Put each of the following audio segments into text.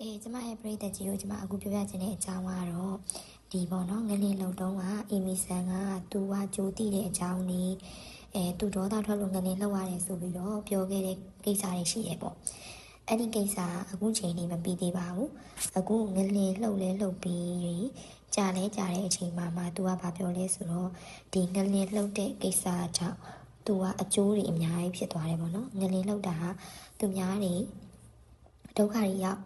ကဲကျမရဲ့ပရိသတ်ကြီးကိုကျမအခုပြောပြချင်တဲ့အကြောင်းကတော့ဒီပေါ့နော်ငလင်းလုံတုံးကအီမီဆန်ကသူကကြိုးတိတဲ့အကြောင်းလေးအဲသူဒေါသထွက်လို့ငလင်းလောက်ရတယ်ဆိုပြီးတော့ပြောခဲ့တဲ့ကိစ္စတွေရှိတယ်ပေါ့အဲ့ဒီကိစ္စကအခုချိန်ထိမပြီးသေးပါဘူးအခုငလင်းလှုပ်လဲလှုပ်ပြီးကြာလဲကြာတဲ့အချိန်မှာမှသူကဘာပြောလဲဆိုတော့ဒီငလင်းလှုပ်တဲ့ကိစ္စကြောင့်သူကအကျိုးတွေအများကြီးဖြစ်သွားတယ်ပေါ့နော်ငလင်းလှုပ်တာဟာသူများတွေဒုက္ခတွေရောက်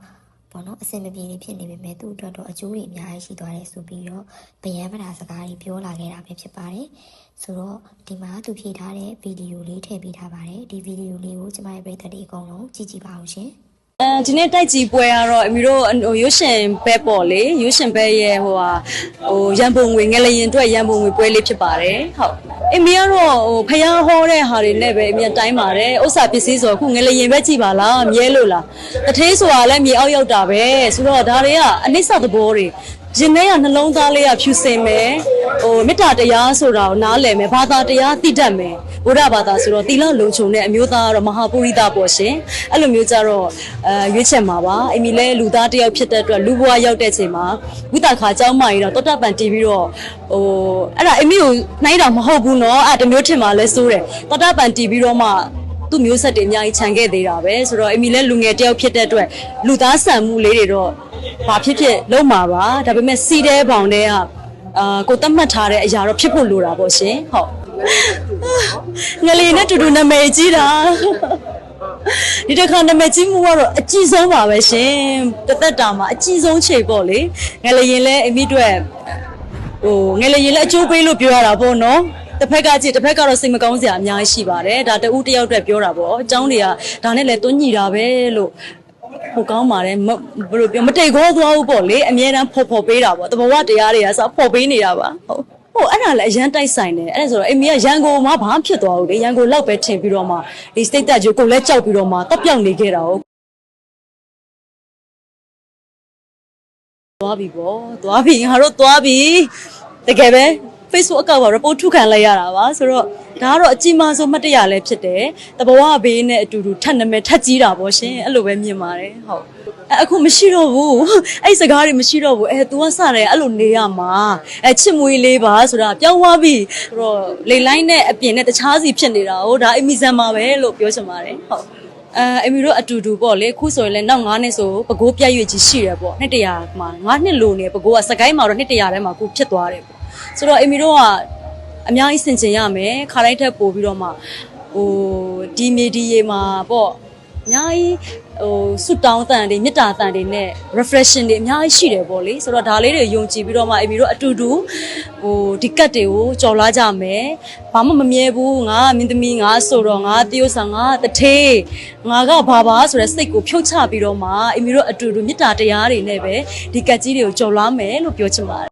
ပေါ့နော်အဆင်မပြေနေဖြစ်နေပေမဲ့သူ့အတွက်တော့အကျိုးတွေအများကြီးရှိသွားတယ်ဆိုပြီးတော့ဗယံပဓာစကားတွေပြောလာခဲ့တာပဲဖြစ်ပါတယ်ဆိုတော့ဒီမှာသူဖြည့်ထားတဲ့ဗီဒီယိုလေးထည့်ပေးထားပါတယ်ဒီဗီဒီယိုလေးကိုကျမရဲ့ပရိသတ်တွေအကုန်လုံးကြည့်ကြည့်ပါအောင်ရှင် အဲဒီနေ့တိုက်ကြီးပွဲကတော့အမီတို့ဟိုရွှေရှင်ဘဲပေါ့လေရွှေရှင်ဘဲရဲ့ဟိုဟာဟိုရန်ပုံငွေငလရင်အတွက်ရန်ပုံငွေပွဲလေးဖြစ်ပါတယ်ဟုတ်အမီကတော့ဟိုဖျားဟောတဲ့ဟာတွေနဲ့ပဲအမီတိုင်းပါတယ်ဥစ္စာပစ္စည်းဆိုအခုငလရင်ပဲကြည့်ပါလားမြဲလို့လားတထေးဆိုတာလည်းမြေအောက်ရောက်တာပဲဆိုတော့ဒါတွေကအနိစ္စသဘောတွေရင်ထဲကနှလုံးသားလေးကဖြူစင်မယ် ဟိုမေတ္တာတရားဆိုတာကိုနားလည်မယ်ဘာသာတရားသိတတ်မယ်ဘုရားဘာသာဆိုတော့သီလလုံခြုံတဲ့အမျိုးသားကတော့မဟာပုရိသပေါ့ရှင်အဲ့လိုမျိုးကြတော့အဲရွေးချယ်မှာပါအမီလဲလူသားတစ်ယောက်ဖြစ်တဲ့အတွက်လူဘဝရောက်တဲ့ချိန်မှာဝိတခါเจ้าမကြီးတော့တောတပန်တီးပြီးတော့ဟိုအဲ့ဒါအမီကိုနှိုင်းတာမဟုတ်ဘူးเนาะအဲ့တမျိုးထင်မှာလဲစိုးတယ်တောတပန်တီးပြီးတော့မှသူ့မျိုးဆက်တွေအများကြီးခြံခဲ့သေးတာပဲဆိုတော့အမီလဲလူငယ်တစ်ယောက်ဖြစ်တဲ့အတွက်လူသားဆန်မှုလေးတွေတော့ဘာဖြစ်ဖြစ်လုံးမှာပါဒါပေမဲ့စီးတဲ့ဘောင်တွေက အာကိုတတ်မှတ်ထားတဲ့အရာတော့ဖြစ်ဖို့လိုတာပေါ့ရှင်ဟုတ်ငလီနဲ့တူတူနာမည်ကြီးတာဒီတစ်ခါနာမည်ကြီးမှုကတော့အကြီးဆုံးပါပဲရှင်တသက်တာမှာအကြီးဆုံးခြေပေါ့လေငလျင်လဲအမိတွေ့ဟိုငလျင်လဲအကျိုးပေးလို့ပြောရတာပေါ့နော်တစ်ဖက်ကကြည့်တစ်ဖက်ကတော့စိတ်မကောင်းစရာအများကြီးရှိပါတယ်ဒါတဦးတစ်ယောက်အတွက်ပြောတာပေါ့အเจ้าတွေကဒါနဲ့လဲတွန်းညီတာပဲလို့ ဟိုကောင်းပါတယ်မဘယ်လိုပြောမတိတ်ခေါ်သွားဘူးပေါ့လေအမြဲတမ်းဖော်ဖော်ပေးတာပေါ့တဘဝတရားတွေကစဖော်ပေးနေတာပါဟုတ်ဟိုအဲ့ဒါလည်းအရန်တိုက်ဆိုင်တယ်အဲ့ဒါဆိုတော့အိမ်မီကရန်ကုန်မှာဘာမှဖြစ်သွားဘူးလေရန်ကုန်လောက်ပဲထင်ပြီးတော့မှဒီ state တက်ကြီးကိုလည်းကြောက်ပြီးတော့မှတက်ပြောက်နေခဲ့တာဟုတ်သွားပြီပေါ့သွားပြီငါတို့သွားပြီတကယ်ပဲ Facebook အကောင့်က report ထုတ်ခံလိုက်ရတာပါဆိုတော့ဒါကတော့အကြီးမားဆုံးမှတ်တရလည်းဖြစ်တယ်တဘဝဘေးနဲ့အတူတူထပ်နမဲထပ်ကြီးတာပေါ့ရှင်အဲ့လိုပဲမြင်ပါတယ်ဟုတ်အဲအခုမရှိတော့ဘူးအဲ့စကားတွေမရှိတော့ဘူးအဲ तू ကစတယ်အဲ့လိုနေရမှာအဲချစ်မွေးလေးပါဆိုတာပြောင်းသွားပြီဆိုတော့လေလိုင်းနဲ့အပြင်နဲ့တခြားစီဖြစ်နေတာဟိုဒါအမီဇန်မှာပဲလို့ပြောချင်ပါတယ်ဟုတ်အဲအမီတို့အတူတူပေါ့လေခုဆိုရင်လည်းနောက်9နှစ်ဆိုပကိုးပြတ်ရွေ့ကြီးရှိတယ်ပေါ့နှစ်တရာမှာ9နှစ်လိုနေပကိုးကစကိုင်းမှာတော့နှစ်တရာထဲမှာခုဖြစ်သွားတယ်ပေါ့ ဆိုတော့အမီတို့ကအများကြီးဆင်ခြင်ရမယ်ခါတိုင်းထက်ပို့ပြီးတော့မှဟိုဒီမီဒီယာမှာပေါ့အများကြီးဟိုဆွတောင်းတန်တွေမေတ္တာတန်တွေနဲ့ reflection တွေအများကြီးရှိတယ်ပေါ့လေဆိုတော့ဒါလေးတွေယုံကြည်ပြီးတော့မှအမီတို့အတူတူဟိုဒီကတ်တွေကိုကြော်လာကြမယ်ဘာမှမမြဲဘူးငါကမင်းသမီးငါဆိုတော့ငါတယောက်ဆာငါတထေးငါကဘာဘာဆိုတဲ့စိတ်ကိုဖြုတ်ချပြီးတော့မှအမီတို့အတူတူမေတ္တာတရားတွေနဲ့ပဲဒီကတ်ကြီးတွေကိုကြော်လာမယ်လို့ပြောချင်ပါတယ်